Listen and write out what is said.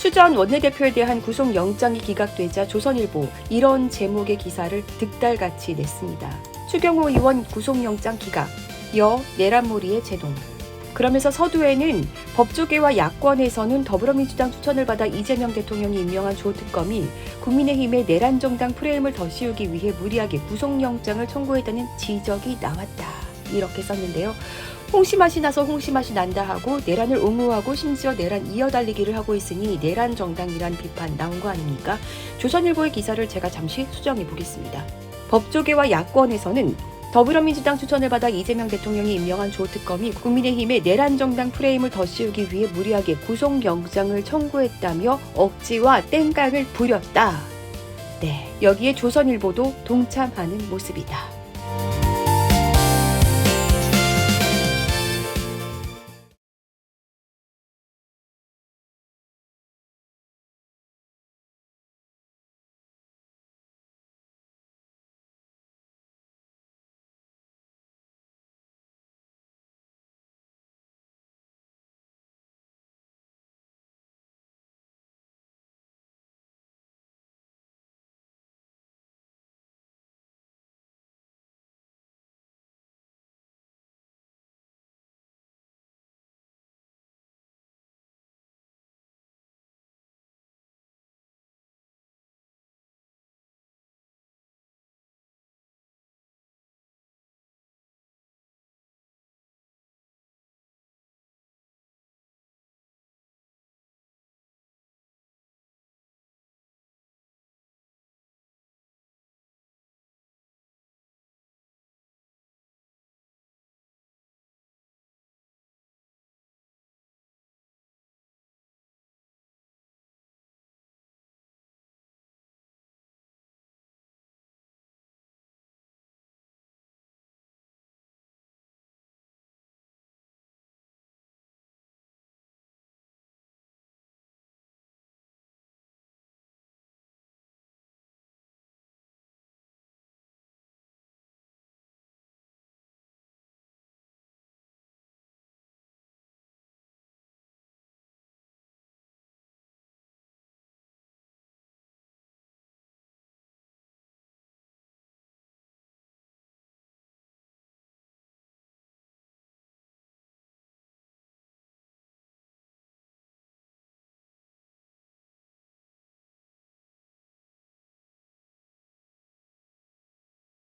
추전 원내대표에 대한 구속영장이 기각되자 조선일보 이런 제목의 기사를 득달같이 냈습니다. 추경호 의원 구속영장 기각, 여 내란몰이의 제동. 그러면서 서두에는 법조계와 야권에서는 더불어민주당 추천을 받아 이재명 대통령이 임명한 조 특검이 국민의힘의 내란 정당 프레임을 더 씌우기 위해 무리하게 구속영장을 청구했다는 지적이 나왔다. 이렇게 썼는데요. 홍시 맛이 나서 홍시 맛이 난다 하고 내란을 옹호하고 심지어 내란 이어달리기를 하고 있으니 내란 정당이란 비판 나온 거 아닙니까? 조선일보의 기사를 제가 잠시 수정해 보겠습니다. 법조계와 야권에서는 더불어민주당 추천을 받아 이재명 대통령이 임명한 조 특검이 국민의힘의 내란 정당 프레임을 더 씌우기 위해 무리하게 구속영장을 청구했다며 억지와 땡깡을 부렸다. 네, 여기에 조선일보도 동참하는 모습이다.